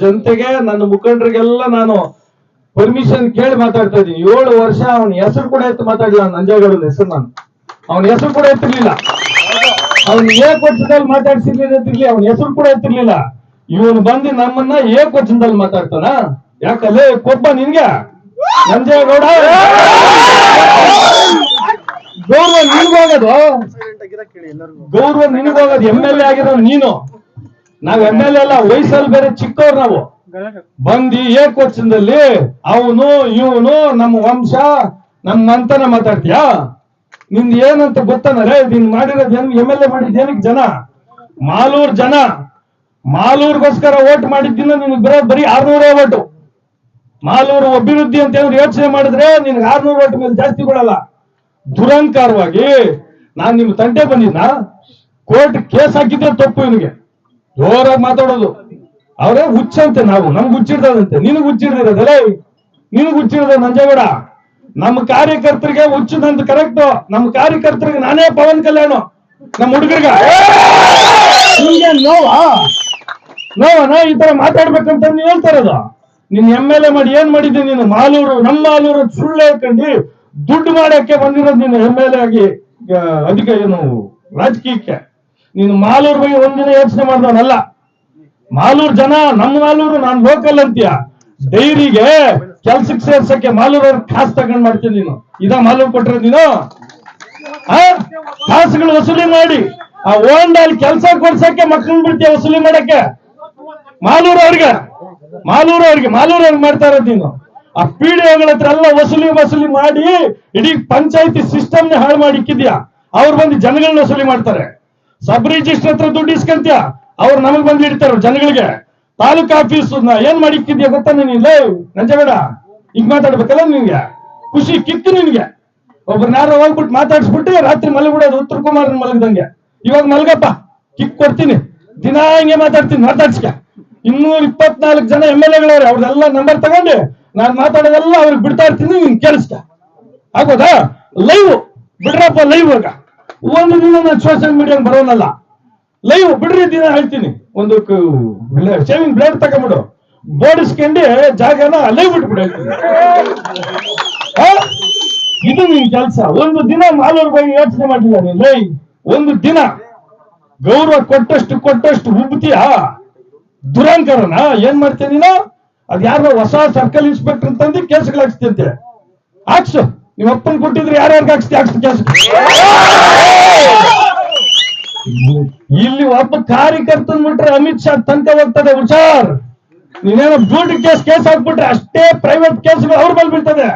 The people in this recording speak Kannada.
ಜನತೆಗೆ, ನನ್ನ ಮುಖಂಡರಿಗೆಲ್ಲ ನಾನು ಪರ್ಮಿಷನ್ ಕೇಳಿ ಮಾತಾಡ್ತಾ ಇದ್ದೀನಿ. ಏಳು ವರ್ಷ ಅವನ ಹೆಸರು ಕೂಡ ಎತ್ತು ಮಾತಾಡಲಿಲ್ಲ ನಂಜೇಗೌಡನ ಹೆಸರು ನಾನು. ಅವನ ಹೆಸರು ಕೂಡ ಎತ್ತಿರ್ಲಿಲ್ಲ. ಅವನ್ ಏಕ್ ವಚನದಲ್ಲಿ ಮಾತಾಡ್ಸಿರ್ಲಿಲ್ಲ ಅವನ ಹೆಸರು ಕೂಡ ಎತ್ತಿರ್ಲಿಲ್ಲ. ಇವನು ಬಂದು ನಮ್ಮನ್ನ ಏಕ್ ವಚನದಲ್ಲಿ ಮಾತಾಡ್ತಾನ? ಯಾಕಲ್ಲೇ? ಕೊಬ್ಬ ನಿನ್ಗೆ. ನಂಜೇಗೌಡ. ಗೌರವ ನಿನ್ಗೋಗೋದು ಗೌರವ ನಿನ್ಗೋಗೋದು ಎಂ ಎಲ್ ಎ ಆಗಿರೋ ನೀನು. ನಾವ್ ಎಂ ಎಲ್ ಎಲ್ಲ ವಯಸ್ಸಲ್ಲಿ ಬೇರೆ ಚಿಕ್ಕವ್ರು ನಾವು. ಬಂದಿ ಏಕವಚನದಲ್ಲಿ ಅವನು, ಇವನು, ನಮ್ಮ ವಂಶ ನಮ್ಮ ಮಂತನ ಮಾತಾಡ್ತೀಯಾ? ನಿಂದ ಏನಂತ ಗೊತ್ತಾನರೇ ನೀನ್ ಮಾಡಿರೋ ಜನ ಎಂ ಎಲ್ ಎ ಮಾಡಿದ್ ಜನ? ಮಾಲೂರ್ ಜನ. ಮಾಲೂರ್ಗೋಸ್ಕರ ಓಟ್ ಮಾಡಿದ್ದಿನ ನಿನ್ಗೆ ಬರೋ ಬರೀ ಆರ್ನೂರೇ ಓಟು. ಮಾಲೂರು ಅಭಿವೃದ್ಧಿ ಅಂತ ಏನಾದ್ರು ಯೋಚನೆ ಮಾಡಿದ್ರೆ ನಿನ್ಗೆ ಆರ್ನೂರು ಓಟ್ ಮೇಲೆ ಜಾಸ್ತಿ ಕೊಡಲ್ಲ. ದುರಂಕಾರವಾಗಿ ನಾನ್ ನಿಮ್ ತಂಟೆ ಬಂದಿದ್ನ? ಕೋರ್ಟ್ ಕೇಸ್ ಹಾಕಿದ್ರೆ ತಪ್ಪು ಇವನಿಗೆ. ಜೋರಾಗಿ ಮಾತಾಡೋದು. ಅವರೇ ಹುಚ್ಚಂತೆ ನಾವು, ನಮ್ಗೆ ಹುಚ್ಚಿಡ್ದಂತೆ ನಿನಗ್ ಹುಚ್ಚಿಡ್ದಿರೋದಲ್ಲ? ನಿನಗ್ ಹುಚ್ಚಿಡ್ದ ನಂಜೇಗೌಡ? ನಮ್ಮ ಕಾರ್ಯಕರ್ತರಿಗೆ ಹುಚ್ಚದಂತ ಕರೆಕ್ಟ್ ನಮ್ಮ ಕಾರ್ಯಕರ್ತರಿಗೆ ನಾನೇ ಪವನ್ ಕಲ್ಯಾಣ. ನಮ್ಮ ಹುಡುಗರಿಗೆ. ನಿಮ್ಗೆ ನೋವಾ? ನೋವನ ಈ ತರ ಮಾತಾಡ್ಬೇಕಂತ ನೀನ್ ಹೇಳ್ತಾ ಇರೋದು. ನಿನ್ ಎಂ ಎಲ್ ಎ ಮಾಡಿ ಏನ್ ಮಾಡಿದ್ದೆ ನೀನು? ಮಾಲೂರು, ನಮ್ಮ ಮಾಲೂರು ಸುಳ್ಳು ಹೇಳ್ಕೊಂಡು ದುಡ್ಡು ಮಾಡಕ್ಕೆ ಬಂದಿರೋದು ನೀನು ಎಂ ಎಲ್ ಎ ಆಗಿ ಅದಕ್ಕೆ ಏನು, ರಾಜಕೀಯಕ್ಕೆ? ನೀನು ಮಾಲೂರು ಬಗ್ಗೆ ಒಂದಿನ ಯೋಚನೆ ಮಾಡಿದವನಲ್ಲ. ಮಾಲೂರು ಜನ ನಮ್ಮ ಮಾಲೂರು, ನಾನ್ ಲೋಕಲ್ ಅಂತೀಯ. ಡೈರಿಗೆ ಕೆಲ್ಸಕ್ಕೆ ಸೇರ್ಸಕ್ಕೆ ಮಾಲೂರ್ ಅವ್ರ ಖಾಸ್ ತಗೊಂಡ್ ಮಾಡ್ತೀನಿ ನೀನು. ಇದ ಮಾಲೂರ್ ಕೊಟ್ರ ನೀನು? ಕಾಸುಗಳು ವಸೂಲಿ ಮಾಡಿ. ಆ ಓಂಡಲ್ಲಿ ಕೆಲಸ ಕೊಡ್ಸಕ್ಕೆ ಮಕ್ಕಳನ್ನ ಬಿಡ್ತೀಯ ವಸೂಲಿ ಮಾಡಕ್ಕೆ? ಮಾಲೂರು ಅವ್ರಿಗೆ ಮಾಲೂರು ಅವ್ರಿಗೆ ಮಾಲೂರು ಅವ್ರಿಗೆ ಮಾಡ್ತಾ ನೀನು. ಆ ಪಿ ಡಿ ಹತ್ರ ಎಲ್ಲ ವಸೂಲಿ ವಸೂಲಿ ಮಾಡಿ, ಇಡೀ ಪಂಚಾಯತಿ ಸಿಸ್ಟಮ್ನ ಹಾಳು ಮಾಡಿ ಇಕ್ಕಿದ್ಯಾ? ಅವ್ರು ಬಂದು ಜನಗಳನ್ನ ವಸೂಲಿ ಮಾಡ್ತಾರೆ. ಸಬ್ ರಿಜಿಸ್ಟರ್ ಹತ್ರ ದುಡ್ಡು ಇಸ್ಕಂತ್ಯ? ಅವ್ರು ನಮಗ್ ಬಂದು ಇಡ್ತಾರ ಜನಗಳಿಗೆ. ತಾಲೂಕ್ ಆಫೀಸ್ ಏನ್ ಮಾಡಿ ಇಕ್ಕಿದ್ಯಾ ಗೊತ್ತಾ ನೀನಿಲ್ಲ ನಂಜಬೇಡ. ಹಿಂಗ್ ಮಾತಾಡ್ಬೇಕಲ್ಲ ನಿನ್ಗೆ. ಖುಷಿ ಕಿತ್ತು ನಿನ್ಗೆ. ಒಬ್ರು ನಾರ ಹೋಗ್ಬಿಟ್ಟು ಮಾತಾಡ್ಸ್ಬಿಟ್ಟು ರಾತ್ರಿ ಮಲಗ್ಬಿಡೋದು ಉತ್ತರ ಕುಮಾರ್ ಮಲಗ್ದಂಗೆ. ಇವಾಗ ಮಲಗಪ್ಪ, ಕಿಕ್ ಕೊಡ್ತೀನಿ. ದಿನಾ ಹಿಂಗೆ ಮಾತಾಡ್ತೀನಿ, ಮಾತಾಡ್ಸ್ಕ. ಇನ್ನೂರ ಇಪ್ಪತ್ನಾಲ್ಕು ಜನ ಎಂ ಎಲ್ ಎಗಳವ್ರೆ, ಅವ್ರದೆಲ್ಲ ನಂಬರ್ ತಗೊಂಡು ನಾನ್ ಮಾತಾಡೋದೆಲ್ಲ ಅವ್ರಿಗೆ ಬಿಡ್ತಾ ಇರ್ತೀನಿ, ನಿನ್ ಕೇಳಿಸ್ಕ. ಆಗೋದಾ ಲೈವ್ ಬಿಡ್ರಪ್ಪ ಲೈವ್ ಆಗ. ಒಂದು ದಿನ ನಾನು ಸೋಷಿಯಲ್ ಮೀಡಿಯಾ ಬರೋನಲ್ಲ. ಲೈವ್ ಬಿಡ್ರಿ ದಿನ ಹೇಳ್ತೀನಿ. ಒಂದು ಶೇವಿಂಗ್ ಬ್ಲೇಡ್ ತಗೊಂಬಿಡು ಬೋಡಿಸ್ಕೊಂಡು ಜಾಗನ ಲೈವ್ ಬಿಟ್ಬಿಡು? ಇದು ನಿನ್ ಕೆಲಸ. ಒಂದು ದಿನ ಮಾಲೂರ್ ಬಗ್ಗೆ ಯೋಚನೆ ಮಾಡಿಲ್ಲ ನೀನ್ ಲೈ, ಒಂದು ದಿನ ಗೌರವ ಕೊಟ್ಟಷ್ಟು ಕೊಟ್ಟಷ್ಟು ಉಬ್ತಿಯಾ ದುರಂಕರನ ಏನ್ ಮಾಡ್ತೀನಿ ನೀನು? ಅದ್ ಯಾರೋ ಹೊಸ ಸರ್ಕಲ್ ಇನ್ಸ್ಪೆಕ್ಟರ್ ಅಂತಂದು ಕೇಸ್ಗಳು ಹಾಕ್ಸ್ತಿಂತೆ ಹಾಕ್ಸು. ನಿಮ್ಮ ಅಪ್ಪನ್ ಕೊಟ್ಟಿದ್ರೆ ಯಾರ್ಯಾರಿಗೆ ಹಾಕ್ಸ್ತಿ ಹಾಕ್ಸ್ತಿ ಕೇಸ್ ಒಬ್ಬ ಕಾರ್ಯಕರ್ತನ್ ಬಿಟ್ರೆ ಅಮಿತ್ ಶಾ ತನಕ ಹೋಗ್ತದೆ, ಹುಷಾರ್. ನೀನೇನೋ ಬ್ಯೂಟಿ ಕೇಸ್ ಕೇಸ್ ಹಾಕ್ಬಿಟ್ರೆ ಅಷ್ಟೇ ಪ್ರೈವೇಟ್ ಕೇಸ್ಗಳು ಅವ್ರ ಮೇಲೆ ಬೀಳ್ತದೆ.